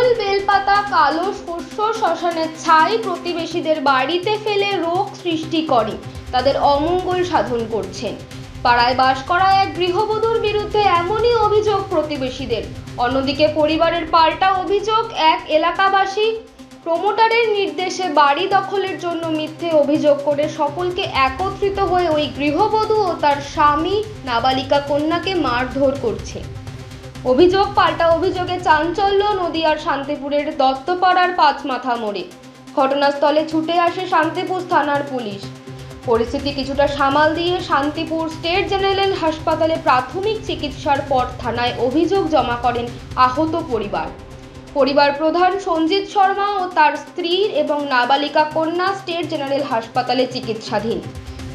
খোল বেলপাতা, কালো শস্য শ্মশানের ছাই প্রতিবেশীদের বাড়িতে ফেলে রোগ সৃষ্টি করে। তাদের অমঙ্গল সাধন করছেন। পাড়ায় বাস করা এক গৃহবধূর বিরুদ্ধে এমনই অভিযোগ প্রতিবেশীদের। অন্যদিকে পরিবারের পাল্টা অভিযোগ এক এলাকাবাসী। প্রমোটারের নির্দেশে বাড়ি দখলের জন্য মিথ্যে অভিযোগ করে সকলকে একত্রিত হয়ে ওই গৃহবধূ ও তার স্বামী, নাবালিকা কন্যাকে মারধর করছে। অভিযোগ পাল্টা অভিযোগে চাঞ্চল্য, নদিয়ার শান্তিপুরের দত্তপাড়ার পাঁচমাথা মোড়ে। ঘটনাস্থলে ছুটে আসে শান্তিপুর থানার পুলিশ। পরিস্থিতি কিছুটা সামাল দিয়ে শান্তিপুর স্টেট জেনারেল হাসপাতালে প্রাথমিক চিকিৎসার পর থানায় অভিযোগ জমা করেন আহত পরিবার। পরিবার প্রধান সঞ্জিত শর্মা ও তার স্ত্রী এবং নাবালিকা কন্যা স্টেট জেনারেল হাসপাতালে চিকিৎসাধীন।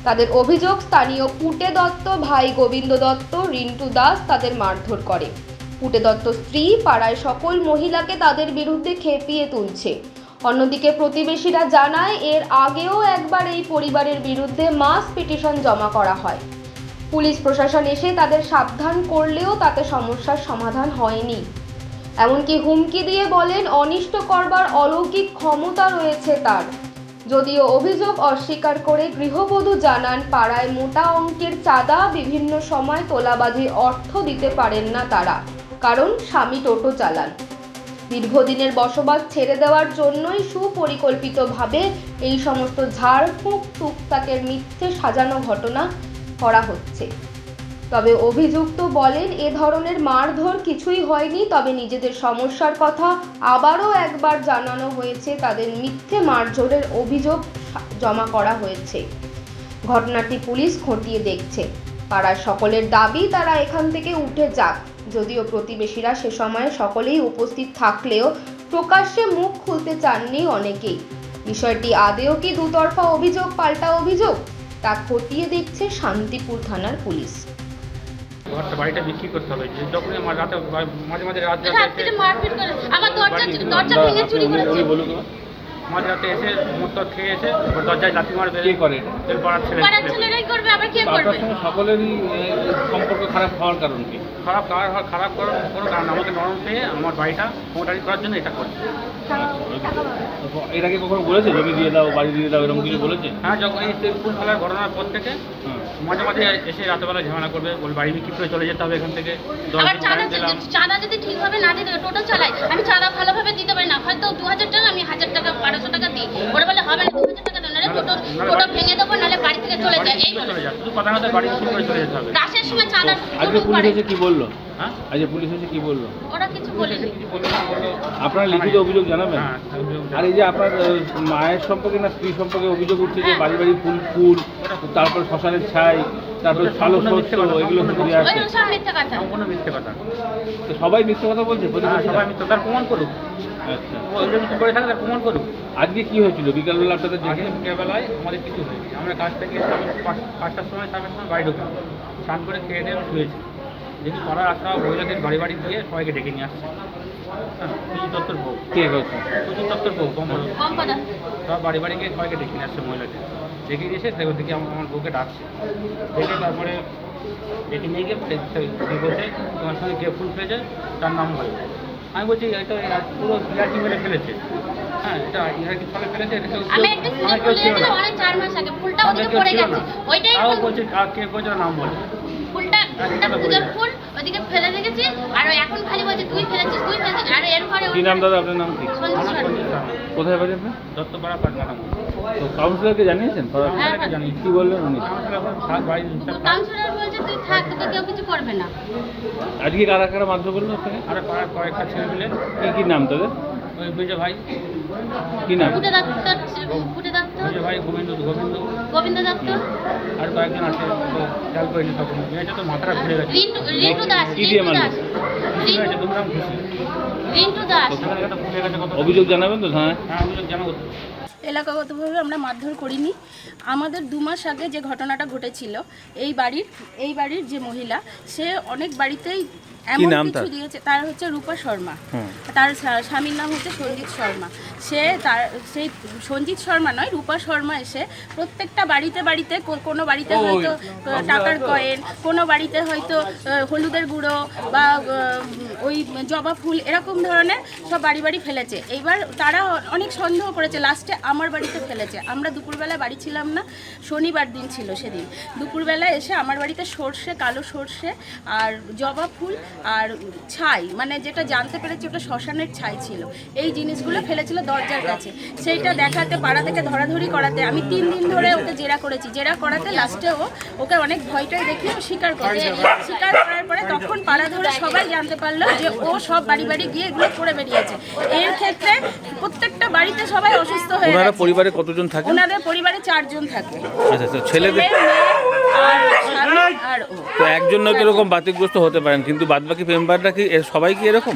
তাদের অভিযোগ স্থানীয় পুটে দত্ত, ভাই গোবিন্দ দত্ত, রিন্টু দাস তাদের মারধর করে। পুটে দত্ত স্ত্রী পাড়ায় সকল মহিলাকে তাদের বিরুদ্ধে খেপিয়ে তুলছে। অন্যদিকে প্রতিবেশীরা জানায়, এর আগেও একবার এই পরিবারের বিরুদ্ধে মাস পিটিশন জমা করা হয়। পুলিশ প্রশাসন এসে তাদের সাবধান করলেও তাতে সমস্যার সমাধান হয়নি। এমনকি হুমকি দিয়ে বলেন, অনিষ্ট করবার অলৌকিক ক্ষমতা রয়েছে তার। যদিও অভিযোগ অস্বীকার করে গৃহবধূ জানান, পাড়ায় মোটা অঙ্কের চাঁদা বিভিন্ন সময় তোলাবাজি অর্থ দিতে পারেন না তারা। কারণ স্বামী টোটো চালান। দীর্ঘদিনের বসবাস ছেড়ে দেওয়ার জন্যই সুপরিকল্পিতভাবে এই সমস্ত ঝাড়ফুঁক টুকটাকের মিথ্যে সাজানো ঘটনা করা হচ্ছে। তবে অভিযুক্ত বলেন, এ ধরনের মারধর কিছুই হয়নি, তবে নিজেদের সমস্যার কথা আবারও একবার জানানো হয়েছে। তাদের মিথ্যে মারধরের অভিযোগ জমা করা হয়েছে। ঘটনাটি পুলিশ খতিয়ে দেখছে। পাড়ার সকলের দাবি, তারা এখান থেকে উঠে যাক। যদিও প্রতিবেশীরা সে সময় সকলেই উপস্থিত থাকলেও প্রকাশ্যে মুখ খুলতে চাননি অনেকেই। বিষয়টি আদেও কি দুতরফা অভিযোগ পাল্টা অভিযোগ? তা খতিয়ে দেখছে শান্তিপুর থানার পুলিশ। ঘরটা বাড়িটা বিক্রি করতে হবে। যখনই আমার রাতে মাঝে মাঝে রাত রাতে মারপিট করে। আমার দরজা দরজা ভেঙে চুরি করেছে। মাঝে রাতে এসে টদ খেয়ে এসে ওর দরজায় লাথি মারবে কে করে? এটা? এর পাড়ার ছেলে। পাড়ার ছেলেরাই করবে আবার কে তো আপনার সঙ্গে সকলেরই এ, সম্পর্ক খারাপ হওয়ার কারণ কি? খারাপ খারাপ খারাপ করার কোনো কারণ আমাকে নরম পেয়ে আমার বাড়িটা মোটারি করার জন্য এটা করছে। এর আগে কখনো বলেছে জমি দিয়ে দাও বাড়ি দিয়ে দাও এরকম কিছু বলেছে? হ্যাঁ যখন এই ফুল খেলার ঘটনার পর থেকে হ্যাঁ। মাঝে মাঝে এসে রাতেবেলা ঝামেলা করবে বলে বাড়ি বিক্রি করে চলে যেতে হবে এখান থেকে। দশ আবার দিন চাঁদা time দিলাম চাঁদা যদি ঠিকভাবে না দিতে টোটো চালাই আমি চাঁদা ভালোভাবে হয়তো দু হাজার টাকা আমি হাজার টাকা বারোশো টাকা দিই। ওরা বলে হবে না দু হাজার টাকা নাহলে টোটো টোটো ভেঙে দেবো নাহলে বাড়ি থেকে চলে যায় এই বলে। রাশের সময় চাঁদা আজকে পুলিশ এসে কি বলল? হ্যাঁ? আজকে পুলিশ এসে কি বলল? ওরা কিছু বলেনি। আপনারা লিখিত অভিযোগ জানাবেন? হ্যাঁ আর এই যে আপনার মায়ের সম্পর্কে না স্ত্রী সম্পর্কে অভিযোগ উঠছে যে বাড়ি বাড়ি ফুল ফুল তারপর শ্মশানের ছাই তারপর কালো শস্য এগুলো ঘুরে আসে ওই সব মিথ্যা কথা। সম্পূর্ণ মিথ্যে কথা। তো সবাই মিথ্যে কথা বলছে? হ্যাঁ সবাই মিথ্যে তার প্রমাণ করুক। আচ্ছা। ও এগুলো কিছু করে থাকে তার প্রমাণ করুক। আজকে কি হয়েছিল? বিকালবেলা আপনাদের আগে বিকেলবেলায় আমাদের কিছু হয়নি। আমরা কাজ থেকে এসে পাঁচটার সময় সাড়ে সময় বাড়ি ঢুকলাম। স্নান করে খেয়ে দিয়ে আমি শুয়েছি। দেখি পাড়ার আসা মহিলাদের বাড়ি বাড়ি দিয়ে সবাইকে ডেকে নিয়ে আসছে। হ্যাঁ সুজিত দত্তর বউ। কে করছে সুজিত দত্তর বউ কমল কম কথা সব বাড়ি বাড়ি গিয়ে সবাইকে ডেকে নিয়ে আসছে মহিলাদের। ডেকে দিয়েছে সেগুলো থেকে আমার আমার বউকে ডাকছে। ডেকে তারপরে ডেকে নিয়ে গিয়ে বলছে তোমার সঙ্গে কে ফুল পেয়েছে তার নাম বলে আমি বলছি এটা পুরো ইয়ার্কি মেরে ফেলেছে। হ্যাঁ এটা ইয়ার্কি ফলে ফেলেছে এটা কেউ ছিল না। ফুলটা ওদিকে পড়ে গেছে। ওইটাই বলছে কে বলছে নাম বলে। ফুলটা ফুলটা পুজোর ফুল ফেলে রেখেছি আর এখন খালি বলছে তুই ফেলেছিস তুই ফেলেছিস। আর এরপরে কি নাম দাদা আপনার নাম কি। কোথায় বাড়ি আপনার? দত্তপাড়া পাটনারাম তো কাউন্সিলরকে জানিয়েছেন? হ্যাঁ, জানি কি বললেন উনি? কাউন্সিলর বলছে তুই থাক তোকে কেউ কিছু করবে না। আজকে কারা কারা মারধর করল আপনাকে? আর পাড়ার কয়েকটা ছেলে মিলে। কি কি নাম তাদের? ওই বিজয় ভাই। কি নাম? ফুটে দত্ত ফুটে দত্ত ভাই গোবিন্দ গোবিন্দ। গোবিন্দ দত্ত। আর কয়েকজন আছে তো খেয়াল করিনি তখন মেয়েটা তো মাথাটা ঘুরে গেছে। রিন্টু রিন্টু দাস রিন্টু দাস। খুশি হয়েছে দুমরাম খুশি। রিন্টু দাস। সেখানে একটা ফুলে গেছে কত অভিযোগ জানাবেন তো হ্যাঁ হ্যাঁ অভিযোগ জানাব। এলাকাগতভাবে আমরা মারধর করিনি। আমাদের দু মাস আগে যে ঘটনাটা ঘটেছিল এই বাড়ির এই বাড়ির যে মহিলা সে অনেক বাড়িতেই এমন কিছু দিয়েছে তার হচ্ছে রূপা শর্মা। তার স্বামীর নাম হচ্ছে সঞ্জিত শর্মা। সে তার সেই সঞ্জিত শর্মা নয় রূপা শর্মা এসে প্রত্যেকটা বাড়িতে বাড়িতে কোনো বাড়িতে হয়তো টাকার কয়েন কোনো বাড়িতে হয়তো হলুদের গুঁড়ো বা ওই জবা ফুল এরকম ধরনের সব বাড়ি বাড়ি ফেলেছে। এইবার তারা অনেক সন্দেহ করেছে লাস্টে আমার বাড়িতে ফেলেছে। আমরা দুপুরবেলা বাড়ি ছিলাম না শনিবার দিন ছিল সেদিন। দুপুরবেলা এসে আমার বাড়িতে সর্ষে কালো সর্ষে আর জবা ফুল আর ছাই মানে যেটা জানতে পেরেছি ওটা শ্মশানের ছাই ছিল। এই জিনিসগুলো ফেলেছিল দরজার কাছে। সেইটা দেখাতে পাড়া থেকে ধরাধরি করাতে আমি তিন দিন ধরে ওকে জেরা করেছি। জেরা করাতে লাস্টে ও ওকে অনেক ভয়টাই দেখিয়ে ও স্বীকার করেছে স্বীকার করার পরে তখন পাড়া ধরে সবাই জানতে পারল যে ও সব বাড়ি বাড়ি গিয়ে এগুলো করে বেরিয়েছে। এর ক্ষেত্রে প্রত্যেকটা বাড়িতে সবাই অসুস্থ হয়ে পরিবারে কতজন থাকেন ওনাদের পরিবারে চারজন থাকে। আচ্ছা ছেলেদের তো একজন নয়তো এরকম বাতিগ্রস্ত হতে পারেন কিন্তু বাদবাকি মেম্বাররা কি সবাই কি এরকম?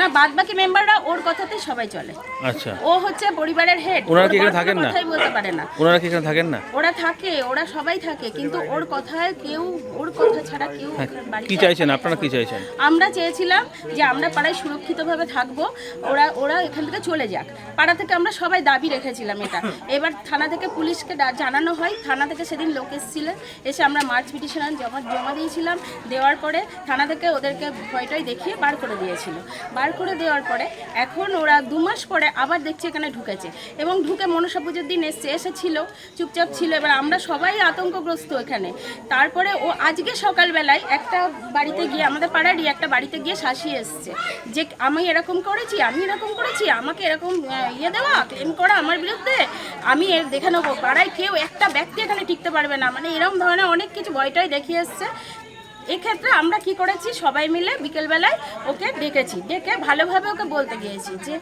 না বাদ বাকি মেম্বাররা ওর কথাতেই সবাই চলে। আচ্ছা। ও হচ্ছে পরিবারের হেড ওনারা কি এখানে থাকেন না? কথাই বলতে পারে না। ওনারা কি এখানে থাকেন না? ওরা থাকে ওরা সবাই থাকে কিন্তু ওর কথায় কেউ ওর কথা ছাড়া কেউ হ্যাঁ, বাড়িতে কি চাইছেন? আপনারা কি চাইছেন? আমরা চেয়েছিলাম যে আমরা পাড়ায় সুরক্ষিতভাবে থাকব ওরা ওরা এখান থেকে চলে যাক। পাড়া থেকে আমরা সবাই দাবি রেখেছিলাম এটা। এবার থানা থেকে পুলিশকে জানানো হয়। থানা থেকে সেদিন লোক এসেছিলেন এসে আমরা মার্চ পিটিশন জমা জমা দিয়েছিলাম। দেওয়ার পরে থানা থেকে ওদেরকে ভয়টাই দেখিয়ে বার করে দিয়েছিল। বার করে দেওয়ার পরে এখন ওরা দু মাস পরে আবার দেখছি এখানে ঢুকেছে। এবং ঢুকে মনসা পুজোর দিন এসছে, এসেছিল, চুপচাপ ছিল। এবার আমরা সবাই আতঙ্কগ্রস্ত এখানে। তারপরে ও আজকে সকালবেলায় একটা বাড়িতে গিয়ে, আমাদের পাড়ারই একটা বাড়িতে গিয়ে শাসিয়ে এসছে। যে আমি এরকম করেছি, আমি এরকম করেছি, আমাকে এরকম ইয়ে দেওয়া ক্লেম করা আমার বিরুদ্ধে, আমি এর দেখে নেব। পাড়ায় কেউ একটা ব্যক্তি এখানে টিকতে পারবে না। মানে এরকম ধরনের অনেক কিছু ভয়টাই দেখিয়ে এসছে। এক্ষেত্রে আমরা কি করেছি? সবাই মিলে বিকেলবেলায় ওকে ডেকেছি। ডেকে ভালোভাবে ওকে বলতে গিয়েছি যে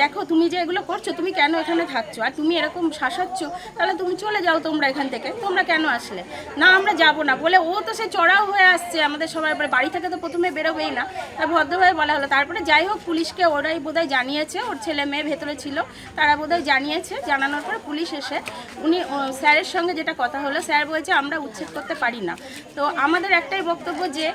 দেখো তুমি যে এগুলো করছ, তুমি কেন এখানে থাকছো? আর তুমি এরকম শাসাচ্ছ, তাহলে তুমি চলে যাও তোমরা এখান থেকে। তোমরা কেন আসলে? না, আমরা যাব না। বলে, ও তো সে চড়াও হয়ে আসছে আমাদের সবাই। বাড়ি থেকে তো প্রথমে বেরোবেই না। তার ভদ্রভাবে বলা হলো। তারপরে যাই হোক, পুলিশকে ওরাই বোধহয় জানিয়েছে। ওর ছেলে মেয়ে ভেতরে ছিল। তারা বোধহয় জানিয়েছে। জানানোর পর পুলিশ এসে উনি স্যারের সঙ্গে যেটা কথা হলো, স্যার বলছে, আমরা উচ্ছেদ করতে পারি না। তো আমাদের একটাই বক্তব্য যে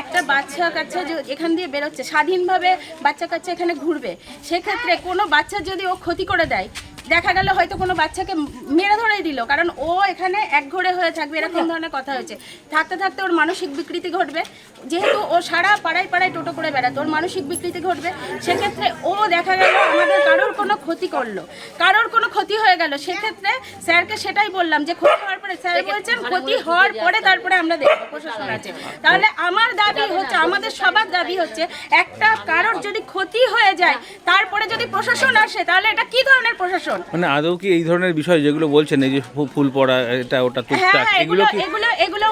একটা বাচ্চা কাচ্চা এখান দিয়ে বেরোচ্ছে, স্বাধীনভাবে বাচ্চা কাচ্চা এখানে ঘুরবে, সেক্ষেত্রে কোনো বাচ্চা যদি ও ক্ষতি করে দেয় দেখা গেল হয়তো কোনো বাচ্চাকে মেরে ধরেই দিল কারণ ও এখানে একঘরে হয়ে থাকবে এরকম ধরনের কথা হয়েছে। থাকতে থাকতে ওর মানসিক বিকৃতি ঘটবে। যেহেতু ও সারা পাড়ায় পাড়ায় টোটো করে বেড়াতো ওর মানসিক বিকৃতি ঘটবে। সেক্ষেত্রে ও দেখা গেল আমাদের কারোর কোনো ক্ষতি করল। কারোর কোনো ক্ষতি হয়ে গেল। সেক্ষেত্রে স্যারকে সেটাই বললাম যে ক্ষতি হওয়ার পরে স্যার বলছেন ক্ষতি হওয়ার পরে তারপরে আমরা দেখব। প্রশাসন আছে। তাহলে আমার দাবি হচ্ছে আমাদের সবার দাবি হচ্ছে একটা কারোর যদি ক্ষতি হয়ে যায় তারপরে যদি প্রশাসন আসে তাহলে এটা কি ধরনের প্রশাসন? মানে আদৌ কি এই ধরনের বিষয় যেগুলো বলছেন এই যে ফুল পড়া এটা ওটা হ্যাঁ টুকটাক হ্যাঁ, এগুলো কি এগুলো এগুলো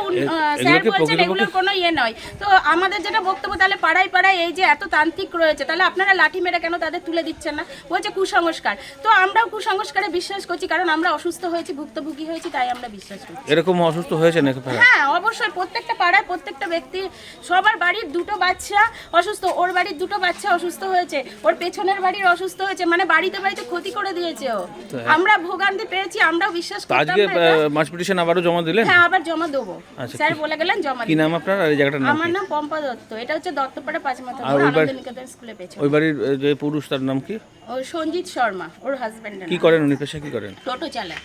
স্যার বলছেন এগুলোর কোনো ইয়ে নয়। তো আমাদের যেটা বক্তব্য তাহলে পাড়ায় পাড়ায় এই যে এত তান্ত্রিক রয়েছে তাহলে আপনারা লাঠি মেরে কেন তাদের তুলে দিচ্ছেন না? বলছে কুসংস্কার। তো আমরাও কুসংস্কারে বিশ্বাস করছি কারণ আমরা অসুস্থ হয়েছি ভুক্তভোগী হয়েছি তাই আমরা বিশ্বাস করছি। এরকম অসুস্থ হয়েছে নাকি হ্যাঁ অবশ্যই প্রত্যেকটা পাড়ায় প্রত্যেকটা ব্যক্তি সবার বাড়ির দুটো বাচ্চা অসুস্থ ওর বাড়ির দুটো বাচ্চা অসুস্থ হয়েছে ওর পেছনের বাড়ির অসুস্থ হয়েছে মানে বাড়িতে বাড়িতে ক্ষতি করে দিয়েছে ও। আমরা ভোগান্তি পেয়েছি আমরাও বিশ্বাস করতাম আজকে মাস পিটিশন আবারও জমা দিলেন? হ্যাঁ আবার জমা দেবো। আচ্ছা, স্যার বলে গেলেন জমা কি নাম আপনার আর এই জায়গাটার নাম আমার নাম পম্পা দত্ত। এটা হচ্ছে দত্তপাড়া পাঁচ মাথা আর ওই বাড়ি- স্কুলে পেয়েছে। ওই বাড়ির যে পুরুষ তার নাম কি? ও সঞ্জিত শর্মা ওর হাজবেন্ড কি করেন উনি? পেশা কি করেন? টোটো চালায়।